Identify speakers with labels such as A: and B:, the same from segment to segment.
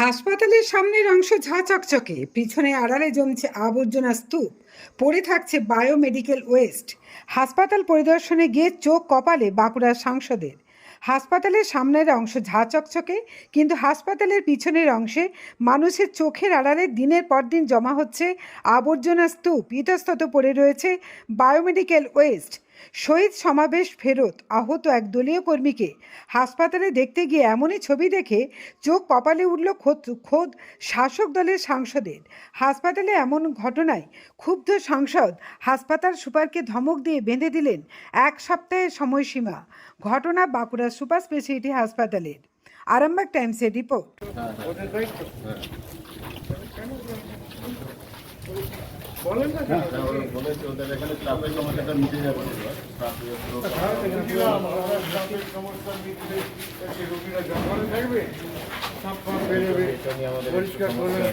A: হাসপাতালের সামনের অংশ ঝাঁ চকচকে, পিছনে আড়ালে জমছে আবর্জনা স্তূপ, পড়ে থাকছে বায়োমেডিকেল ওয়েস্ট। হাসপাতাল পরিদর্শনে গিয়ে চোখ কপালে বাঁকুড়ার সাংসদের। হাসপাতালের সামনের অংশ ঝাঁ চকচকে, কিন্তু হাসপাতালের পিছনের অংশে মানুষের চোখের আড়ালে দিনের পর দিন জমা হচ্ছে আবর্জনা স্তূপ। ইতস্তত পড়ে রয়েছে বায়োমেডিকেল ওয়েস্ট। শহীদ সমাবেশ ফেরত আহত এক দলীয় কর্মীকে হাসপাতালে দেখতে গিয়ে এমনই ছবি দেখে চোখ কপালে উঠল খোদ খোদ শাসক দলের সাংসদের। হাসপাতালে এমন ঘটনায় ক্ষুব্ধ সাংসদ হাসপাতাল সুপারকে ধমক দিয়ে বেঁধে দিলেন এক সপ্তাহের সময়সীমা। ঘটনা বাঁকুড়া সুপার স্পেশালিটি হাসপাতালের। আরামবাগ টাইমসের রিপোর্ট।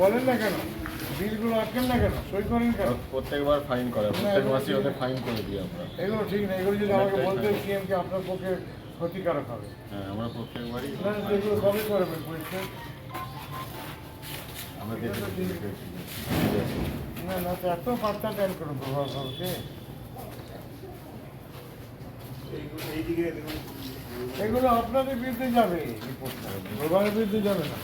B: বলেন না কেন? বিলগুলো আটকেন না কেন? সই করেন কেন?
C: প্রত্যেকবার ফাইন করে প্রত্যেক মাসে ওদের ফাইন করে দিই আমরা।
B: এগুলো ঠিক না এগুলো যদি আমাকে বলতেন সিএমকে আপনার পক্ষে ক্ষতিকারক হবে।
C: হ্যাঁ আমরা প্রত্যেকবারই
B: না এগুলো কবে করবেন পরিষ্কার
C: আমরা।
B: না না এত বার্তা দেন কোনো প্রভাব হবে এগুলো আপনাদের বিরুদ্ধে যাবে প্রভাবের বিরুদ্ধে যাবে না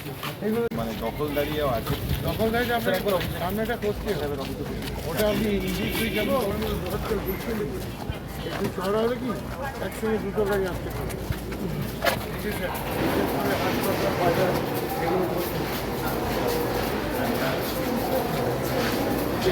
B: এগুলো
C: মানে দখলদারিও আছে।
B: দখলদারিটা আপনার সামনেটা করতে হবে ওটা আপনি ইন্ডিস্ট্রি কেমন একটু চড়া হলে কি একসঙ্গে দুটো গাড়ি আসতে পারবে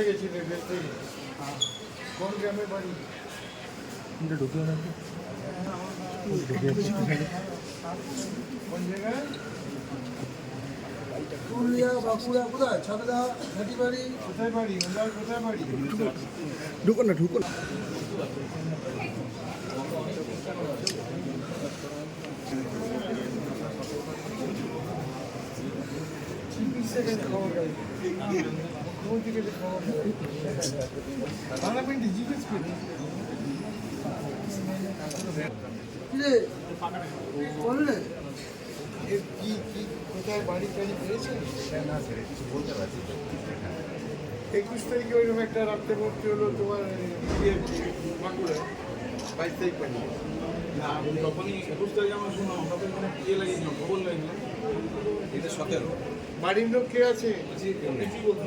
B: করে তাড়াতাড়ি পাঠিয়ে দেবো তখন কি আর না বলব? দেখি সুন্দর বেশ। সবার সুন্দর মতো হয়ে যাবে। একেবারে ধ্যান রেখে আপনার পড়ে গেছি রে দেখতে কোন গ্রামে বাড়ি কোন জায়গায়
D: পুরুলিয়া বাঁকুড়া কোথায় ছাতরা ঘাটিবাড়ি
B: কোথায় বাড়ি ওনার কোথায় বাড়ি
D: ঢুকো না ঢুকো না
B: চিকিৎসা খবর কি কি কোথায় বাড়ি টাড়ি না স্যার কিছু বলতে পারছি একুশ তারিখে ওইরকম একটা রাত্রে ভর্তি হলো তোমার বাঁকুড়ায় বাইশ তারিখ পাঠিয়ে
C: একুশ তারিখে আমরা শুনলাম তখন ইয়ে লাগিয়েছিলাম খবর লাগিয়েছিলাম এটা সতেরো।
B: বাড়ির লোক কে আছে?
C: বলছি কি বলতে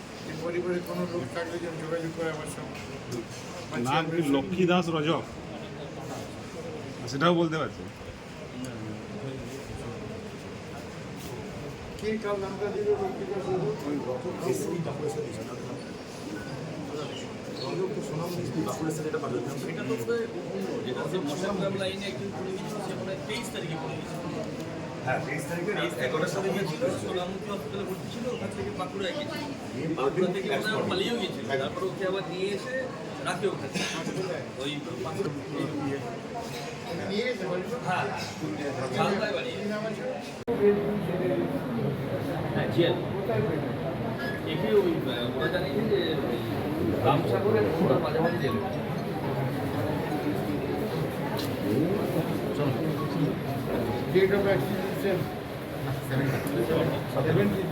B: দাও পরিবারে কোনো লোক থাকলে যেন যোগাযোগ করে আমার সঙ্গে
E: নাম কি লক্ষ্মী দাস রজক সেটাও বলতে পারছি।
B: ওকে আবার নিয়ে
E: এসে ওখানে
F: ওই বাঁকুড়া রামসাগরের মাঝে মাঝে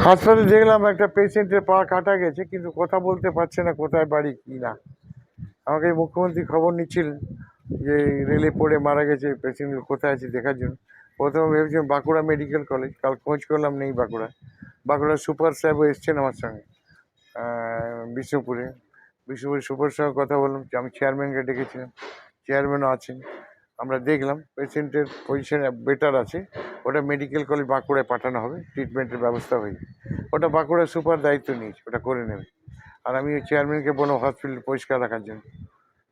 B: হাসপাতালে দেখলাম একটা পেশেন্টের পা কাটা গেছে, কিন্তু কথা বলতে পারছে না কোথায় বাড়ি, কি না। আমাকে মুখ্যমন্ত্রী খবর নিচ্ছিলেন যে রেলে পড়ে মারা গেছে পেশেন্ট কোথায় আছে দেখার জন্য। প্রথমে ভেবেছিলাম বাঁকুড়া মেডিকেল কলেজ, কাল খোঁজ করলাম নেই বাঁকুড়া। বাঁকুড়ার সুপার সাহেবও এসছেন আমার সঙ্গে বিষ্ণুপুরে। বিষ্ণুপুরে সুপার সঙ্গে কথা বললাম, আমি চেয়ারম্যানকে ডেকেছিলাম। চেয়ারম্যানও আছেন। আমরা দেখলাম পেশেন্টের পজিশন বেটার আছে। ওটা মেডিকেল কলেজ বাঁকুড়ায় পাঠানো হবে ট্রিটমেন্টের ব্যবস্থা হয়ে। ওটা বাঁকুড়া সুপার দায়িত্ব নিয়েছে ওটা করে নেবে। আর আমি চেয়ারম্যানকে বললাম হসপিটাল পরিষ্কার রাখার জন্য।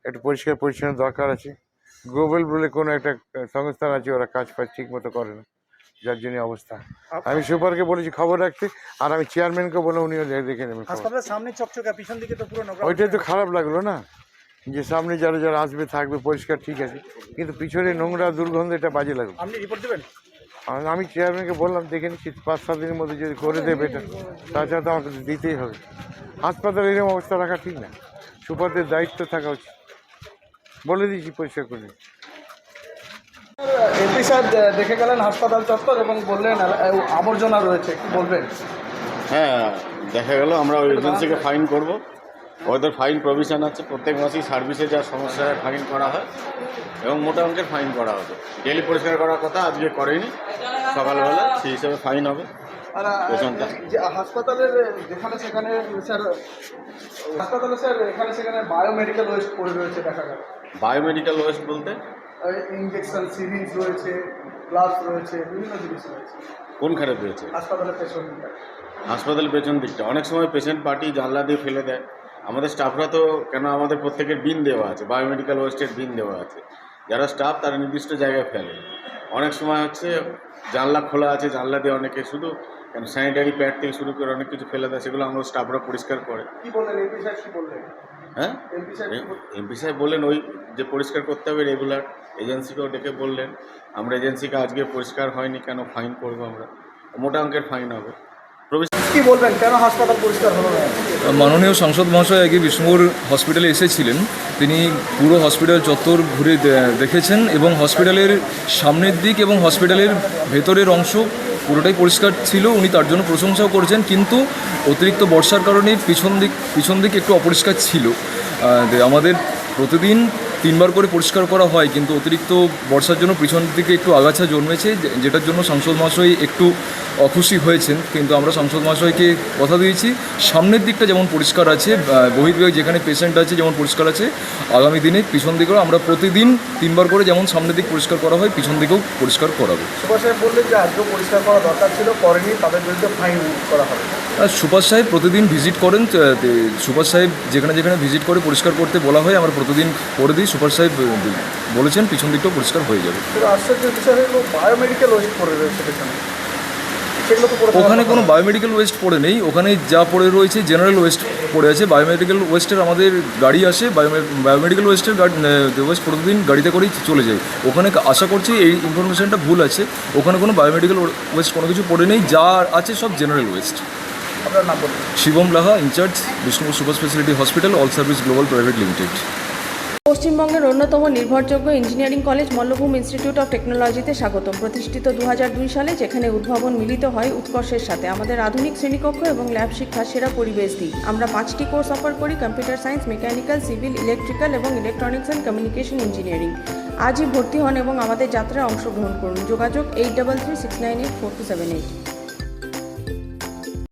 B: একটু পরিষ্কার পরিচ্ছন্ন দরকার আছে। গ্লোবাল বলে কোনো একটা সংস্থান আছে ওরা কাজ ফাজ ঠিক মতো করে না যার জন্য অবস্থা। আমি সুপারকে বলেছি খবর রাখতে। আর আমি চেয়ারম্যানকে বলে উনিও দেখে নেবেন
D: সামনে চকচকা পিছন দিকে তো পুরো
B: ওইটাই তো খারাপ লাগল না? যে সামনে যারা যারা আসবে থাকবে পরিষ্কার ঠিক আছে। কিন্তু পিছনে নোংরা দুর্গন্ধ এটা বাজে লাগবে
D: আপনি রিপোর্ট দেবেন?
B: আর আমি চেয়ারম্যানকে বললাম দেখে নিচ্ছি পাঁচ সাত দিনের মধ্যে যদি করে দেবে এটা তাছাড়া তো আমাকে দিতেই হবে। হাসপাতালে এরকম অবস্থা রাখা ঠিক না। সুপারদের দায়িত্ব থাকা উচিত। বলে দিয়েছি পরিষ্কার করে।
D: এমপি স্যার দেখে গেলেন হাসপাতাল চত্বর এবং বললেন আবর্জনা রয়েছে কি বলবেন?
G: হ্যাঁ দেখা গেল আমরা ওই এজেন্সিকে ফাইন করব। ওদের ফাইন প্রভিশন আছে প্রত্যেক মাসেই সার্ভিসে যা সমস্যা হয় ফাইন করা হয় এবং মোটা অঙ্কের ফাইন করা হবে। ডেলি পরিষ্কার করার কথা আজকে করেনি সকালবেলা সেই হিসাবে ফাইন হবে।
D: আর যে হাসপাতালের যেখানে সেখানে স্যার হাসপাতালে স্যার এখানে সেখানে ওয়েস্ট পড়ে রয়েছে দেখা গেল।
G: বায়োমেডিক্যাল ওয়েস্ট বলতে?
D: ইঞ্জেকশন সিরিঞ্জ রয়েছে রয়েছে বিভিন্ন জিনিস রয়েছে।
G: কোনখানে পেয়েছে
D: হাসপাতালের পেছন দিকে।
G: হাসপাতালের পেছন দিকটা। অনেক সময় পেশেন্ট পার্টি জানলা দিয়ে ফেলে দেয়। আমাদের স্টাফরা তো কেন আমাদের প্রত্যেকের বিন দেওয়া আছে বায়োমেডিক্যাল ওয়েস্টের বিন দেওয়া আছে। যারা স্টাফ তারা নির্দিষ্ট জায়গায় ফেলে। অনেক সময় হচ্ছে জানলা খোলা আছে জানলা দিয়ে অনেকে শুধু কেন স্যানিটারি প্যাড থেকে শুরু করে অনেক কিছু ফেলে দেয় সেগুলো আমাদের স্টাফরা পরিষ্কার করে। হ্যাঁ?
D: এমপি?
G: সাহেব বললেন? ওই যে পরিষ্কার করতে হবে রেগুলার এজেন্সিকেও ডেকে বললেন। আমরা এজেন্সিকে আজকে পরিষ্কার হয়নি কেন ফাইন করব আমরা? মোটা অঙ্কের ফাইন হবে।
H: মাননীয় সংসদ মহাশয় আগে বিষ্ণুপুর হসপিটালে এসেছিলেন। তিনি পুরো হসপিটাল চত্বর ঘুরে দেখেছেন এবং হসপিটালের সামনের দিক এবং হসপিটালের ভেতরের অংশ পুরোটাই পরিষ্কার ছিল। উনি তার জন্য প্রশংসাও করেছেন, কিন্তু অতিরিক্ত বর্ষার কারণে পিছন দিক পিছন দিক একটু অপরিষ্কার ছিল। আমাদের প্রতিদিন তিনবার করে পরিষ্কার করা হয়, কিন্তু অতিরিক্ত বর্ষার জন্য পিছন দিকে একটু আগাছা জন্মেছে যেটার জন্য সাংসদ মহাশয় একটু অখুশি হয়েছেন। কিন্তু আমরা সাংসদ মহাশয়কে কথা দিয়েছি, সামনের দিকটা যেমন পরিষ্কার আছে বহির্বিভাগ যেখানে পেশেন্ট আছে যেমন পরিষ্কার আছে, আগামী দিনে পিছন দিকেও আমরা প্রতিদিন তিনবার করে যেমন সামনের দিক পরিষ্কার করা হয়, পিছন দিকেও পরিষ্কার করাবো।
D: সুভাষ সাহেব বললেন যে আজকেও পরিষ্কার করা দরকার ছিল, করেনি, তাদের বিরুদ্ধে ফাইন করা হবে।
H: আর সুভাষ সাহেব প্রতিদিন ভিজিট করেন সুভাষ সাহেব যেখানে যেখানে ভিজিট করে পরিষ্কার করতে বলা হয় আমরা প্রতিদিন করে দিই। সুপার সাহেব বলেছেন পিছন দিকটাও পরিষ্কার হয়ে যাবে।
D: বায়োমেডিকেল ওয়েস্ট রয়েছে
H: ওখানে কোনো। বায়োমেডিক্যাল ওয়েস্ট পড়ে নেই। ওখানে যা পড়ে রয়েছে জেনারেল ওয়েস্ট পড়ে আছে। বায়োমেডিক্যাল ওয়েস্টের আমাদের গাড়ি আসে বায়োমেডিক্যাল ওয়েস্টের গাড়ি ওয়েস্ট প্রতিদিন গাড়িতে করেই চলে যায়। ওখানে আশা করছি এই ইনফরমেশনটা ভুল আছে। ওখানে কোনো বায়োমেডিক্যাল ওয়েস্ট কোনো কিছু পড়ে নেই। যা আছে সব জেনারেল ওয়েস্ট
D: আপনার নাম বলুন।
H: Shivam Laha incharge Bishnupur super speciality hospital all service global private limited.
I: পশ্চিমবঙ্গের অন্যতম নির্ভরযোগ্য engineering college Mallabhum institute of টেকনোলজিতে স্বাগতম। প্রতিষ্ঠিত দুহাজার দুই সালে যেখানে উদ্ভাবন মিলিত হয় উৎকর্ষের সাথে। আমাদের আধুনিক শ্রেণীকক্ষ এবং ল্যাব শিক্ষা সেরা পরিবেশ দিই আমরা পাঁচটি কোর্স অফার করি computer science mechanical civil electrical এবং ইলেকট্রনিক্স অ্যান্ড কমিউনিকেশন ইঞ্জিনিয়ারিং। আজই ভর্তি হন এবং আমাদের যাত্রায় অংশগ্রহণ করুন। যোগাযোগ eight double three six nine eight four two seven eight.